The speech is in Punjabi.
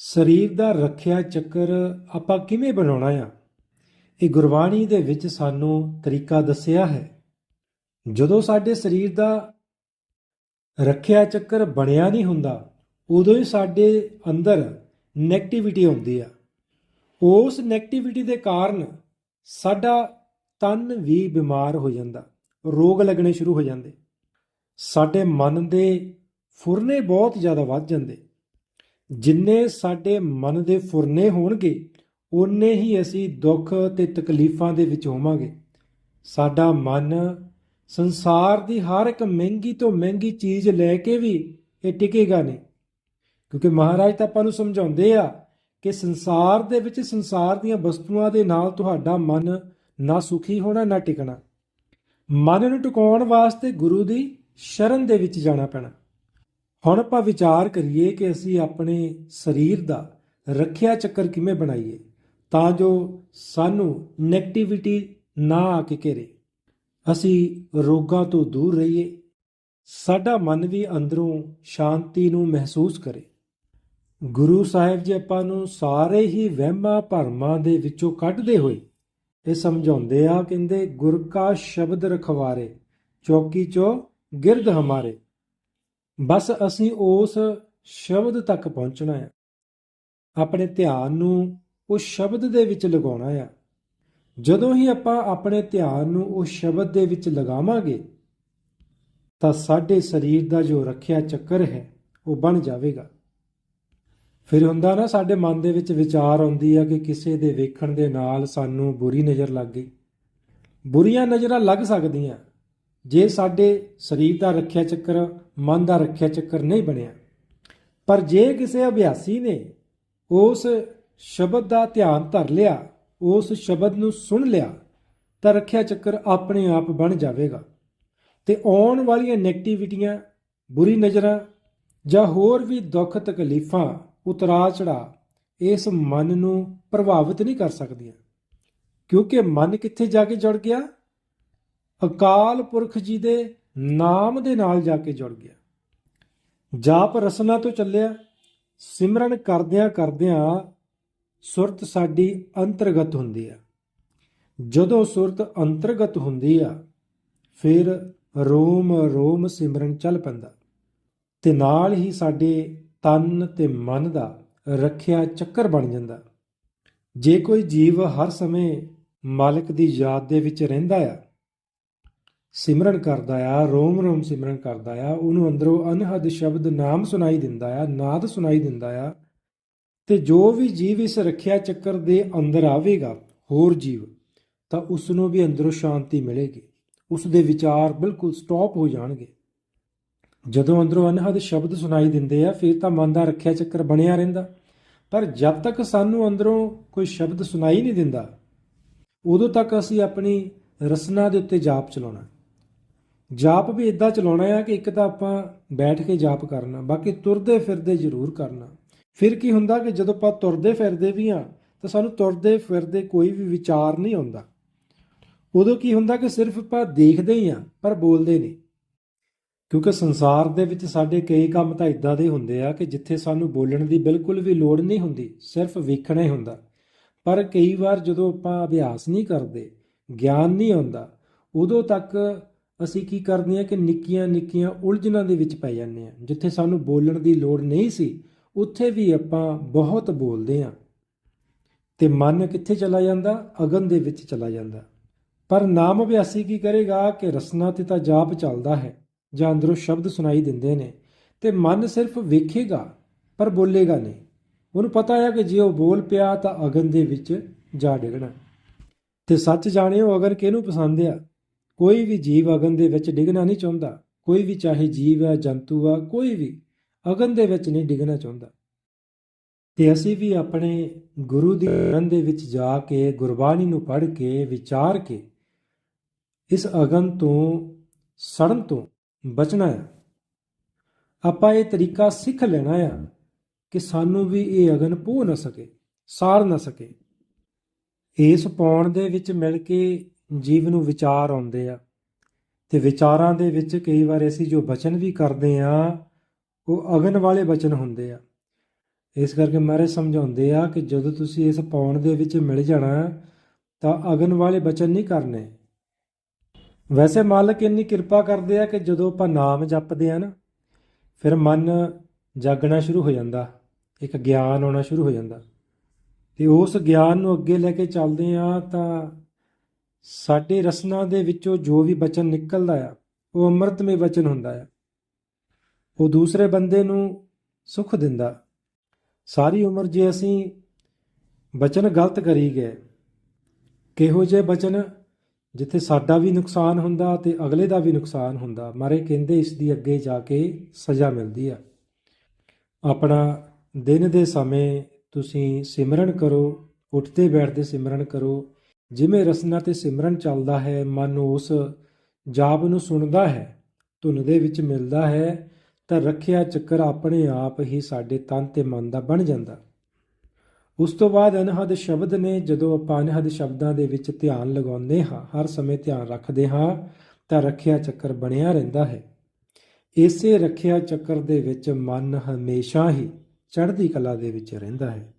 ਸਰੀਰ ਦਾ ਰੱਖਿਆ ਚੱਕਰ ਆਪਾਂ ਕਿਵੇਂ ਬਣਾਉਣਾ ਆ? ਇਹ ਗੁਰਬਾਣੀ ਦੇ ਵਿੱਚ ਸਾਨੂੰ ਤਰੀਕਾ ਦੱਸਿਆ ਹੈ। ਜਦੋਂ ਸਾਡੇ ਸਰੀਰ ਦਾ ਰੱਖਿਆ ਚੱਕਰ ਬਣਿਆ ਨਹੀਂ ਹੁੰਦਾ, ਉਦੋਂ ਹੀ ਸਾਡੇ ਅੰਦਰ 네ਗੇਟਿਵਿਟੀ ਆਉਂਦੀ ਆ। ਉਸ 네ਗੇਟਿਵਿਟੀ ਦੇ ਕਾਰਨ ਸਾਡਾ ਤਨ ਵੀ ਬਿਮਾਰ ਹੋ ਜਾਂਦਾ, ਰੋਗ ਲੱਗਣੇ ਸ਼ੁਰੂ ਹੋ ਜਾਂਦੇ। ਸਾਡੇ ਮਨ ਦੇ ਫੁਰਨੇ ਬਹੁਤ ਜ਼ਿਆਦਾ ਵੱਧ ਜਾਂਦੇ। ਜਿੰਨੇ ਸਾਡੇ ਮਨ ਦੇ ਫੁਰਨੇ ਹੋਣਗੇ ਉਨੇ ਹੀ ਅਸੀਂ ਦੁੱਖ ਤੇ ਤਕਲੀਫਾਂ ਦੇ ਵਿੱਚ ਹੋਵਾਂਗੇ। ਸਾਡਾ ਮਨ ਸੰਸਾਰ ਦੀ ਹਰ ਇੱਕ ਮਹਿੰਗੀ ਤੋਂ ਮਹਿੰਗੀ ਚੀਜ਼ ਲੈ ਕੇ ਵੀ ਇਹ ਟਿਕੇਗਾ ਨਹੀਂ। ਕਿਉਂਕਿ ਮਹਾਰਾਜ ਤਾਂ ਆਪਾਂ ਨੂੰ ਸਮਝਾਉਂਦੇ ਆ ਕਿ ਸੰਸਾਰ ਦੇ ਵਿੱਚ ਸੰਸਾਰ ਦੀਆਂ ਵਸਤੂਆਂ ਦੇ ਨਾਲ ਤੁਹਾਡਾ ਮਨ ਨਾ ਸੁਖੀ ਹੋਣਾ, ਨਾ ਟਿਕਣਾ। ਮਨ ਨੂੰ ਟਿਕਾਉਣ ਵਾਸਤੇ ਗੁਰੂ ਦੀ ਸ਼ਰਨ ਦੇ ਵਿੱਚ ਜਾਣਾ ਪੈਣਾ। ਹੁਣ ਆਪਾਂ ਵਿਚਾਰ ਕਰੀਏ ਕਿ ਅਸੀਂ ਆਪਣੇ ਸਰੀਰ ਦਾ ਰੱਖਿਆ ਚੱਕਰ ਕਿਵੇਂ ਬਣਾਈਏ, ਤਾਂ ਜੋ ਸਾਨੂੰ 네ਗੇਟਿਵਿਟੀ ਨਾ ਆ ਕੇ ਘੇਰੇ। ਅਸੀਂ ਰੋਗਾਂ ਤੋਂ ਦੂਰ ਰਹੀਏ, ਸਾਡਾ ਮਨ ਵੀ ਅੰਦਰੋਂ ਸ਼ਾਂਤੀ ਨੂੰ ਮਹਿਸੂਸ ਕਰੇ। ਗੁਰੂ ਸਾਹਿਬ ਜੀ ਆਪਾਂ ਨੂੰ ਸਾਰੇ ਹੀ ਵਹਿਮਾਂ ਭਰਮਾਂ ਦੇ ਵਿੱਚੋਂ ਕੱਢਦੇ ਹੋਏ ਇਹ ਸਮਝਾਉਂਦੇ ਆ, ਕਹਿੰਦੇ, ਗੁਰ ਕਾ ਸ਼ਬਦ ਰਖਵਾਰੇ, ਚੌਕੀ ਚੋ ਗਿਰਦ ਹਮਾਰੇ। ਬਸ ਅਸੀਂ ਉਸ ਸ਼ਬਦ ਤੱਕ ਪਹੁੰਚਣਾ ਹੈ। ਆਪਣੇ ਧਿਆਨ ਨੂੰ ਉਸ ਸ਼ਬਦ ਦੇ ਵਿੱਚ ਲਗਾਉਣਾ ਆ ਜਦੋਂ ਹੀ ਆਪਾਂ ਆਪਣੇ ਧਿਆਨ ਨੂੰ ਉਸ ਸ਼ਬਦ ਦੇ ਵਿੱਚ ਲਗਾਵਾਂਗੇ, ਤਾਂ ਸਾਡੇ ਸਰੀਰ ਦਾ ਜੋ ਰੱਖਿਆ ਚੱਕਰ ਹੈ, ਉਹ ਬਣ ਜਾਵੇਗਾ। ਫਿਰ ਹੁੰਦਾ ਨਾ, ਸਾਡੇ ਮਨ ਦੇ ਵਿੱਚ ਵਿਚਾਰ ਆਉਂਦੀ ਆ ਕਿ ਕਿਸੇ ਦੇ ਵੇਖਣ ਦੇ ਨਾਲ ਸਾਨੂੰ ਬੁਰੀ ਨਜ਼ਰ ਲੱਗ ਗਈ। ਬੁਰੀਆਂ ਨਜ਼ਰਾਂ ਲੱਗ ਸਕਦੀਆਂ। ਜੇ ਸਾਡੇ ਸਰੀਰ ਦਾ ਰੱਖਿਆ ਚੱਕਰ ਮਨ ਦਾ ਰੱਖਿਆ ਚੱਕਰ ਨਹੀਂ ਬਣਿਆ, ਪਰ ਜੇ ਕਿਸੇ ਅਭਿਆਸੀ ਨੇ ਉਸ ਸ਼ਬਦ ਦਾ ਧਿਆਨ ਧਰ ਲਿਆ, ਉਸ ਸ਼ਬਦ ਨੂੰ ਸੁਣ ਲਿਆ, ਤਾਂ ਰੱਖਿਆ ਚੱਕਰ ਆਪਣੇ ਆਪ ਬਣ ਜਾਵੇਗਾ। ਤੇ ਆਉਣ ਵਾਲੀਆਂ ਨੈਗੇਟਿਵਿਟੀਆਂ ਬੁਰੀ ਨਜ਼ਰਾਂ ਜਾਂ ਹੋਰ ਵੀ ਦੁੱਖ ਤਕਲੀਫਾਂ ਉਤਰਾ ਚੜਾ ਇਸ ਮਨ ਨੂੰ ਪ੍ਰਭਾਵਿਤ ਨਹੀਂ ਕਰ ਸਕਦੀਆਂ। ਕਿਉਂਕਿ ਮਨ ਕਿੱਥੇ ਜਾ ਕੇ ਜੁੜ ਗਿਆ? ਅਕਾਲ ਪੁਰਖ ਜੀ ਦੇ ਨਾਮ ਦੇ ਨਾਲ ਜਾ ਕੇ ਜੁੜ ਗਿਆ। ਜਾਪ ਰਸਨਾ ਤੋਂ ਚੱਲਿਆ, ਸਿਮਰਨ ਕਰਦਿਆਂ ਕਰਦਿਆਂ ਸੁਰਤ ਸਾਡੀ ਅੰਤਰਗਤ ਹੁੰਦੀ ਆ। ਜਦੋਂ ਸੁਰਤ ਅੰਤਰਗਤ ਹੁੰਦੀ ਆ, ਫਿਰ ਰੋਮ ਰੋਮ ਸਿਮਰਨ ਚੱਲ ਪੈਂਦਾ ਤੇ ਨਾਲ ਹੀ ਸਾਡੇ ਤਨ ਤੇ ਮਨ ਦਾ ਰੱਖਿਆ ਚੱਕਰ ਬਣ ਜਾਂਦਾ। ਜੇ ਕੋਈ ਜੀਵ ਹਰ ਸਮੇਂ ਮਾਲਕ ਦੀ ਯਾਦ ਦੇ ਵਿੱਚ ਰਹਿੰਦਾ ਆ ਸਿਮਰਨ ਕਰਦਾ ਆ, ਰੋਮ ਰੋਮ ਸਿਮਰਨ ਕਰਦਾ ਆ, ਉਹਨੂੰ ਅੰਦਰੋਂ ਅਨਹਦ ਸ਼ਬਦ ਨਾਮ ਸੁਣਾਈ ਦਿੰਦਾ ਆ, ਨਾਦ ਸੁਣਾਈ ਦਿੰਦਾ ਆ। ਤੇ ਜੋ ਵੀ ਜੀਵ ਇਸ ਰੱਖਿਆ ਚੱਕਰ ਦੇ ਅੰਦਰ ਆਵੇਗਾ, ਹੋਰ ਜੀਵ, ਤਾਂ ਉਸ ਨੂੰ ਵੀ ਅੰਦਰੋਂ ਸ਼ਾਂਤੀ ਮਿਲੇਗੀ। ਉਸ ਦੇ ਵਿਚਾਰ ਬਿਲਕੁਲ ਸਟਾਪ ਹੋ ਜਾਣਗੇ। ਜਦੋਂ ਅੰਦਰੋਂ ਅਨਹਦ ਸ਼ਬਦ ਸੁਣਾਈ ਦਿੰਦੇ ਆ, ਫਿਰ ਤਾਂ ਮਨ ਦਾ ਰੱਖਿਆ ਚੱਕਰ ਬਣਿਆ ਰਹਿੰਦਾ। ਪਰ ਜਦ ਤੱਕ ਸਾਨੂੰ ਅੰਦਰੋਂ ਕੋਈ ਸ਼ਬਦ ਸੁਣਾਈ ਨਹੀਂ ਦਿੰਦਾ, ਉਦੋਂ ਤੱਕ ਅਸੀਂ ਆਪਣੀ ਰਸਨਾ ਦੇ ਉੱਤੇ ਜਾਪ ਚਲਾਉਣਾ। ਜਾਪ ਵੀ ਇਦਾਂ ਚਲਾਉਣਾ ਆ ਕਿ ਇੱਕ ਤਾਂ ਆਪਾਂ ਬੈਠ ਕੇ ਜਾਪ ਕਰਨਾ, ਬਾਕੀ ਤੁਰਦੇ ਫਿਰਦੇ ਜ਼ਰੂਰ ਕਰਨਾ। ਫਿਰ ਕੀ ਹੁੰਦਾ ਕਿ ਜਦੋਂ ਆਪਾਂ ਤੁਰਦੇ ਫਿਰਦੇ ਵੀ ਆ ਤਾਂ ਸਾਨੂੰ ਤੁਰਦੇ ਫਿਰਦੇ ਕੋਈ ਵੀ ਵਿਚਾਰ ਨਹੀਂ ਆਉਂਦਾ। ਉਦੋਂ ਕੀ ਹੁੰਦਾ ਕਿ ਸਿਰਫ ਆਪਾਂ ਦੇਖਦੇ ਹੀ ਆ ਪਰ ਬੋਲਦੇ ਨਹੀਂ। ਕਿਉਂਕਿ ਸੰਸਾਰ ਦੇ ਵਿੱਚ ਸਾਡੇ ਕਈ ਕੰਮ ਤਾਂ ਇਦਾਂ ਦੇ ਹੁੰਦੇ ਆ ਕਿ ਜਿੱਥੇ ਸਾਨੂੰ ਬੋਲਣ ਦੀ ਬਿਲਕੁਲ ਵੀ ਲੋੜ ਨਹੀਂ ਹੁੰਦੀ, ਸਿਰਫ ਵੇਖਣਾ ਹੀ ਹੁੰਦਾ। ਪਰ ਕਈ ਵਾਰ ਜਦੋਂ ਆਪਾਂ ਅਭਿਆਸ ਨਹੀਂ ਕਰਦੇ, ਗਿਆਨ ਨਹੀਂ ਆਉਂਦਾ, ਉਦੋਂ ਤੱਕ ਅਸੀਂ ਕੀ ਕਰਦੇ ਹਾਂ ਕਿ ਨਿੱਕੀਆਂ ਨਿੱਕੀਆਂ ਉਲਝਣਾਂ ਦੇ ਵਿੱਚ ਪੈ ਜਾਂਦੇ ਹਾਂ। ਜਿੱਥੇ ਸਾਨੂੰ ਬੋਲਣ ਦੀ ਲੋੜ ਨਹੀਂ ਸੀ, ਉੱਥੇ ਵੀ ਆਪਾਂ ਬਹੁਤ ਬੋਲਦੇ ਹਾਂ। ਤੇ ਮਨ ਕਿੱਥੇ ਚਲਾ ਜਾਂਦਾ? ਅਗਨ ਦੇ ਵਿੱਚ ਚਲਾ ਜਾਂਦਾ। ਪਰ ਨਾਮ ਅਭਿਆਸੀ ਕੀ ਕਰੇਗਾ ਕਿ ਰਸਨਾ ਤੇ ਤਾਂ ਜਾਪ ਚੱਲਦਾ ਹੈ, ਜਾਂ ਅੰਦਰੋਂ ਸ਼ਬਦ ਸੁਣਾਈ ਦਿੰਦੇ ਨੇ। ਤੇ ਮਨ ਸਿਰਫ ਵੇਖੇਗਾ, ਪਰ ਬੋਲੇਗਾ ਨਹੀਂ। ਉਹਨੂੰ ਪਤਾ ਹੈ ਕਿ ਜੇ ਉਹ ਬੋਲ ਪਿਆ ਤਾਂ ਅਗਨ ਦੇ ਵਿੱਚ ਜਾ ਡਿੱਗਣਾ। ਤੇ ਸੱਚ ਜਾਣਿਓ, ਅਗਰ ਕਿਹਨੂੰ ਪਸੰਦ ਆ ਕੋਈ ਵੀ ਜੀਵ ਅਗਨ ਦੇ ਵਿੱਚ ਡਿੱਗਣਾ ਨਹੀਂ ਚਾਹੁੰਦਾ, ਕੋਈ ਵੀ ਚਾਹੇ ਜੀਵ ਹੈ ਜੰਤੂ ਆ, ਕੋਈ ਵੀ ਅਗਨ ਦੇ ਵਿੱਚ ਨਹੀਂ ਡਿੱਗਣਾ ਚਾਹੁੰਦਾ। ਤੇ ਅਸੀਂ ਵੀ ਆਪਣੇ ਗੁਰੂ ਦੀ ਅਗਨ ਦੇ ਵਿੱਚ ਜਾ ਕੇ, ਗੁਰਬਾਣੀ ਨੂੰ ਪੜ੍ਹ ਕੇ, ਵਿਚਾਰ ਕੇ ਇਸ ਅਗਨ ਤੋਂ, ਸੜਨ ਤੋਂ ਬਚਣਾ ਹੈ ਆਪਾਂ ਇਹ ਤਰੀਕਾ ਸਿੱਖ ਲੈਣਾ ਆ ਕਿ ਸਾਨੂੰ ਵੀ ਇਹ ਅਗਨ ਪੋ ਨਾ ਸਕੇ, ਸਾਰ ਨਾ ਸਕੇ। ਇਸ ਪਾਉਣ ਦੇ ਵਿੱਚ ਮਿਲ ਕੇ ਜੀਵ ਨੂੰ ਵਿਚਾਰ ਆਉਂਦੇ ਆ। ਤੇ ਵਿਚਾਰਾਂ ਦੇ ਵਿੱਚ ਕਈ ਵਾਰ ਅਸੀਂ ਜੋ ਬਚਨ ਵੀ ਕਰਦੇ ਆ, ਉਹ ਅਗਨ ਵਾਲੇ ਬਚਨ ਹੁੰਦੇ ਆ। ਇਸ ਕਰਕੇ ਮਹਾਰਾਜ ਸਮਝਾਉਂਦੇ ਆ ਕਿ ਜਦੋਂ ਤੁਸੀਂ ਇਸ ਪੌਣ ਦੇ ਵਿੱਚ ਮਿਲ ਜਾਣਾ, ਤਾਂ ਅਗਨ ਵਾਲੇ ਬਚਨ ਨਹੀਂ ਕਰਨੇ। ਵੈਸੇ ਮਾਲਕ ਇੰਨੀ ਕਿਰਪਾ ਕਰਦੇ ਆ ਕਿ ਜਦੋਂ ਆਪਾਂ ਨਾਮ ਜਪਦੇ ਆ ਨਾ, ਫਿਰ ਮਨ ਜਾਗਣਾ ਸ਼ੁਰੂ ਹੋ ਜਾਂਦਾ, ਇੱਕ ਗਿਆਨ ਆਉਣਾ ਸ਼ੁਰੂ ਹੋ ਜਾਂਦਾ। ਤੇ ਉਸ ਗਿਆਨ ਨੂੰ ਅੱਗੇ ਲੈ ਕੇ ਚੱਲਦੇ ਆ ਤਾਂ ਸਾਡੇ ਰਸਨਾ ਦੇ ਵਿੱਚੋਂ ਜੋ ਵੀ ਬਚਨ ਨਿਕਲਦਾ ਆ, ਉਹ ਅੰਮ੍ਰਿਤਮਈ ਬਚਨ ਹੁੰਦਾ ਆ। ਉਹ ਦੂਸਰੇ ਬੰਦੇ ਨੂੰ ਸੁਖ ਦਿੰਦਾ। ਸਾਰੀ ਉਮਰ ਜੇ ਅਸੀਂ ਬਚਨ ਗਲਤ ਕਰੀ ਗਏ, ਕਿਹੋ ਜਿਹੇ ਬਚਨ ਜਿੱਥੇ ਸਾਡਾ ਵੀ ਨੁਕਸਾਨ ਹੁੰਦਾ ਤੇ ਅਗਲੇ ਦਾ ਵੀ ਨੁਕਸਾਨ ਹੁੰਦਾ, ਮਾਰੇ ਕਹਿੰਦੇ ਇਸ ਦੀ ਅੱਗੇ ਜਾ ਕੇ ਸਜ਼ਾ ਮਿਲਦੀ ਆ। ਆਪਣਾ ਦਿਨ ਦੇ ਸਮੇਂ ਤੁਸੀਂ ਸਿਮਰਨ ਕਰੋ, ਉੱਠਦੇ ਬੈਠਦੇ ਸਿਮਰਨ ਕਰੋ ਜਿਵੇਂ ਰਸਨਾ ਤੇ ਸਿਮਰਨ ਚੱਲਦਾ ਹੈ, ਮਨ ਉਸ ਜਾਪ ਨੂੰ ਸੁਣਦਾ ਹੈ, ਧੁਨ ਦੇ ਵਿੱਚ ਮਿਲਦਾ ਹੈ, ਤਾਂ ਰੱਖਿਆ ਚੱਕਰ ਆਪਣੇ ਆਪ ਹੀ ਸਾਡੇ ਤਨ ਤੇ ਮਨ ਦਾ ਬਣ ਜਾਂਦਾ। ਉਸ ਤੋਂ ਬਾਅਦ ਅਨਹਦ ਸ਼ਬਦ ਨੇ ਜਦੋਂ ਆਪਾਂ ਅਨਹਦ ਸ਼ਬਦਾਂ ਦੇ ਵਿੱਚ ਧਿਆਨ ਲਗਾਉਂਦੇ ਹਾਂ, ਹਰ ਸਮੇਂ ਧਿਆਨ ਰੱਖਦੇ ਹਾਂ, ਤਾਂ ਰੱਖਿਆ ਚੱਕਰ ਬਣਿਆ ਰਹਿੰਦਾ ਹੈ। ਇਸੇ ਰੱਖਿਆ ਚੱਕਰ ਦੇ ਵਿੱਚ ਮਨ ਹਮੇਸ਼ਾ ਹੀ ਚੜ੍ਹਦੀ ਕਲਾ ਦੇ ਵਿੱਚ ਰਹਿੰਦਾ ਹੈ।